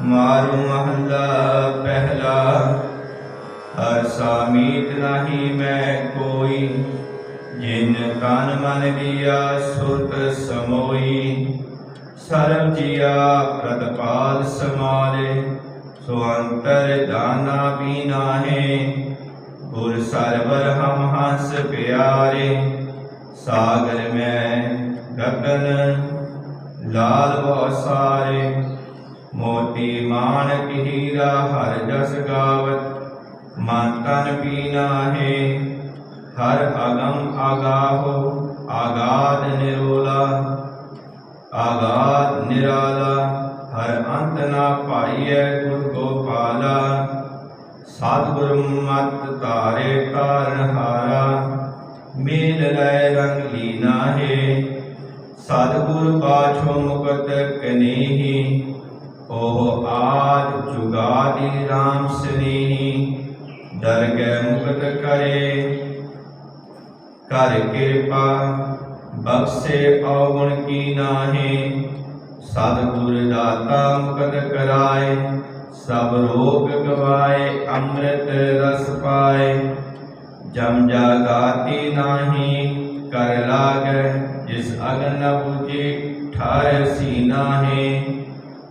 ਮਾਰੂ ਮਹੱਲਾ ਪਹਿਲਾ, ਹਰ ਸਾਮੀਤ ਨਹੀਂ ਮੈਂ ਕੋਈ, ਜਿਨ ਕਨ ਮਨ ਦੀਆ ਸੁਰਤ ਸਮੋਈ। ਸਰਬ ਜੀਆ ਪ੍ਰਤਪਾਲ ਸਮਾਲੇ, ਸੋ ਅੰਤਰ ਦਾਨਾ ਵੀ ਨਾਹੇ। ਗੁਰ ਸਰਵਰ ਹਮ ਹੰਸ ਪਿਆਰੇ, ਸਾਗਰ ਮੈਂ ਗਗਨ ਲਾਲ ਬਹੁ ਸਾਰੇ ਮੋਤੀ ਮਾਣਕ ਹੀਰਾ ਹਰ ਜਸ ਗਾਵਤ, ਮਨ ਤਨ ਪੀਨਾ ਹੈ ਹਰ ਅਗਮ ਆਗਾਹੋ, ਆਗਾਦ ਨਿਰੋਲਾ, ਆਗਾਦ ਨਿਰਾਲਾ। ਹਰ ਅੰਤ ਨਾ ਪਾਈਐ ਗੁਰ ਗੋਪਾਲਾ। ਸਤਿਗੁਰ ਮਤ ਤਾਰੇ ਤਾਰਨ ਹਾਰਾ, ਮੇਲ ਲੈ ਰੰਗ ਲੀਨਾ ਹੈ ਸਤਿਗੁਰ ਪਾਛੋ ਮੁਕਤ ਕਨੇਹੀ ਉਹ ਆਦ ਜੁਗਾਦੀ RAM ਸਨੇਹੀ ਦਰਗਹਿ ਮੁਕਤ ਕਰੇ। ਕਰ ਕਿਰਪਾ ਬਖਸ਼ੇ ਔਗਣ ਕੀ ਨਾਹੀ। ਸਤਿਗੁਰ ਦਾਤਾ ਮੁਕਤ ਕਰਾਏ, ਸਭ ਰੋਗ ਗਵਾਏ, ਅੰਮ੍ਰਿਤ ਰਸ ਪਾਏ। ਜਮ ਜਾਗਾਤੀ ਨਾਹੀ, ਕਰ ਲਾਗੈ, ਜਿਸ ਅਗਨ ਨ ਬੁਝੇ ਠਾਰ ਸੀਨਾ ਹੈ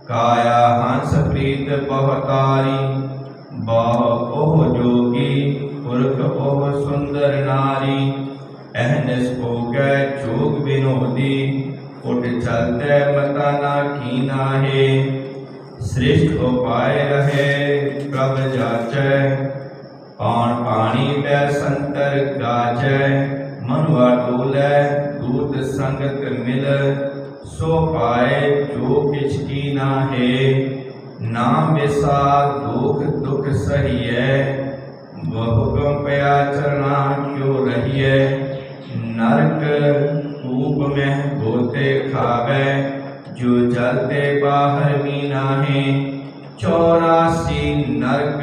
ਕਾਇਆ ਹੰਸ ਪ੍ਰੀਤ ਬਹੁਤਾਰੀ ਬਹੁ ਉਹ ਜੋਗੀ ਪੁਰਖ ਉਹ ਸੁੰਦਰ ਨਾਰੀ। ਅਹਨਸ ਭੋਗੈ ਜੋਗ ਬਿਨੋਦੀ ਉਠ ਚਲਤੇ ਮਤਾ ਨਾ ਕੀਨਾ ਹੈ ਸ੍ਰਿਸ਼ਟ ਉਪਾਇ ਰਹੇ, ਪ੍ਰਭ ਜਾਚੈ। ਪਾਣ ਪਾਣੀ ਬੈ ਸੰਤਰ ਗਾਚੈ ਮਨੁਆ ਟੋਲੇ ਦੂਤ ਸੰਗਤ ਮਿਲ। ਸੋ ਪਾਏ ਜੋ ਕਿਛ ਕੀ ਨਾਹੇ ਨਾਮ ਵਿਸਾਰ ਦੁਖ ਦੁਖ ਸਹੀਐ। ਬਹੁ ਪਿਆ ਚਰਣਾ ਕਿਉ ਰਹੀਐ? ਨਰਕ ਕੂਪ ਮਹਿ ਗੋਤੇ ਖਾਵੇ, ਜੋ ਜਲਤੇ ਬਾਹਰ ਵੀ ਨਾਹੇ। 84 ਨਰਕ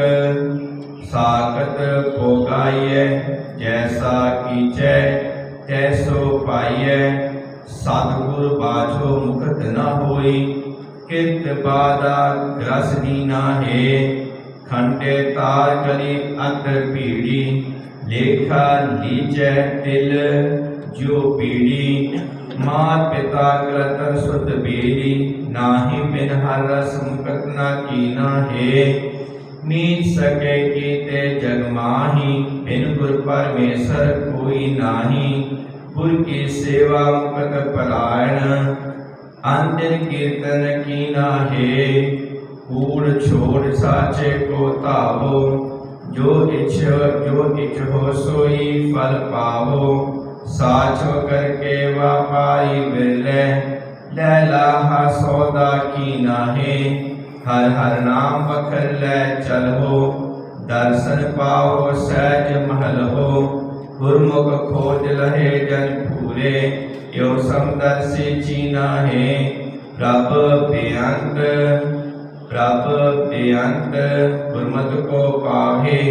ਸਾਖਤ ਭੋਗਾਈਐ, ਜੈਸਾ ਕੀਚੈ ਤੈਸੋ ਪਾਈਐ। ਸਤਿਗੁਰ ਬਾਝੋ ਮੁਕਤ ਨ ਹੋਈ ਕਿਰਤ ਬਾਦਾ ਗ੍ਰਸ ਦੀਨਾ ਹੈ ਖੰਡੇ ਤਾਰ ਕਰੀ ਅੰਤਰ ਭੀੜੀ, ਲੇਖਾ ਲੀਚੈ ਤਿਲ ਜੋ ਪੀੜੀ। ਮਾਤ ਪਿਤਾ ਕਰਤਰ ਸੁਧ ਬੇਰੀ ਨਾਹੀ ਬਿਨ ਹਰ ਰਸ ਮੁਕਤ ਨਾ ਕੀਨਾ ਹੈ ਮੀਤ ਸਕੇ ਕੀਤੇ ਜਗ ਮਾਹੀ, ਬਿਨ ਗੁਰ ਪਰਮੇਸ਼ਰ ਕੋਈ ਨਾਹੀ। ਗੁਰ ਕੀ ਸੇਵਾ ਮੁਕਤ ਪਰਾਇਣ ਅੰਤਰ ਕੀਰਤਨ ਕੀਨਾ ਹੈ ਕੂੜ ਛੋੜ ਸਾਚੇ ਕੋ ਧਾਵੋ, ਜੋ ਇਛ ਜੋ ਇਛ ਹੋ ਸੋਈ ਫਲ ਪਾਵੋ, ਸਾਚੋ ਕਰਕੇ ਵਾਪਾਰੀ ਬਿਰਲੇ ਲੈ ਲਾਹਾ ਸੌਦਾ ਕੀ ਨਾਹੇ, ਹਰ ਹਰ ਨਾਮ ਬਖਰ ਲੈ ਚਲੋ ਦਰਸ਼ਨ ਪਾਓ ਸਹਿਜ ਮਹਲ ਹੋ ਗੁਰਮੁਖ ਖੋਜ ਲਹੇ ਜਨ ਪੂਰੇ ਯੋ ਸਮਦਰਸੀ ਚੀਨਾ ਹੈ ਪ੍ਰਭ ਬੇਅੰਤ ਪ੍ਰਭ ਬੇਅੰਤ, ਗੁਰਮਤਿ ਕੋ ਪਾਹੇ,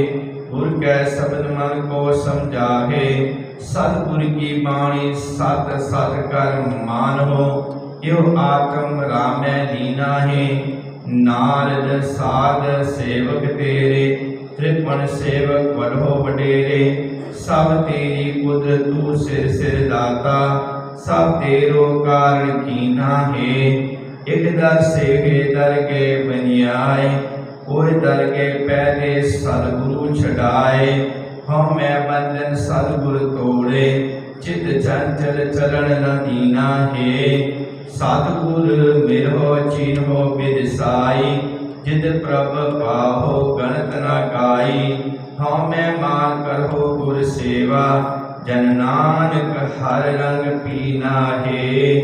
ਗੁਰ ਕੈ ਸਬਦ ਮਨ ਕੋ ਸਮਝਾਹੇ। ਸਤਿਗੁਰ ਕੀ ਬਾਣੀ ਸਤ ਸਤ ਕਰ ਮਾਨੋ ਇਉ ਆਤਮ ਰਾਮੈ ਲੀਨਾ ਹੈ ਨਾਰਦ ਸਾਧ ਸੇਵਕ ਤੇਰੇ ਤ੍ਰਿਪਣ ਸੇਵਕ ਵਡੋ ਵਡੇਰੇ, ਸਭ ਤੇਰੀ ਕੁਦਰਤ ਤੂੰ ਸਿਰ ਸਿਰ ਦਾਤਾ, ਸਭ ਤੇਰੋ ਕਾਰਨ ਕੀਨਾ ਹੈ? ਇਕ ਦਰ ਸੇਵੇ ਦਰਗੇ ਬਨਿਆਏ ਕੋਈ ਦਰਗੇ ਪਹਿਲੇ ਸਤਿਗੁਰੂ ਛਡਾਏ। ਹਉ ਮੈਂ ਬੰਧਨ ਸਤਿਗੁਰ ਤੋੜੇ, ਚਿਤ ਚੰਚਲ ਚਲਣ ਨ ਦੀਨਾ ਹੈ। ਸਤਿਗੁਰ ਮਿਰੋ ਚੀਨੋ ਬਿਦਸਾਈ ਜਿਤ ਪ੍ਰਭ ਪਾਹੋ ਗਣਤ ਨ ਗਾਈ ਹਉ ਮੈਂ ਮਾਨ ਕਰੋ ਗੁਰ ਸੇਵਾ ਜਨ ਨਾਨਕ ਹਰ ਰੰਗ ਪੀਨਾ ਹੈ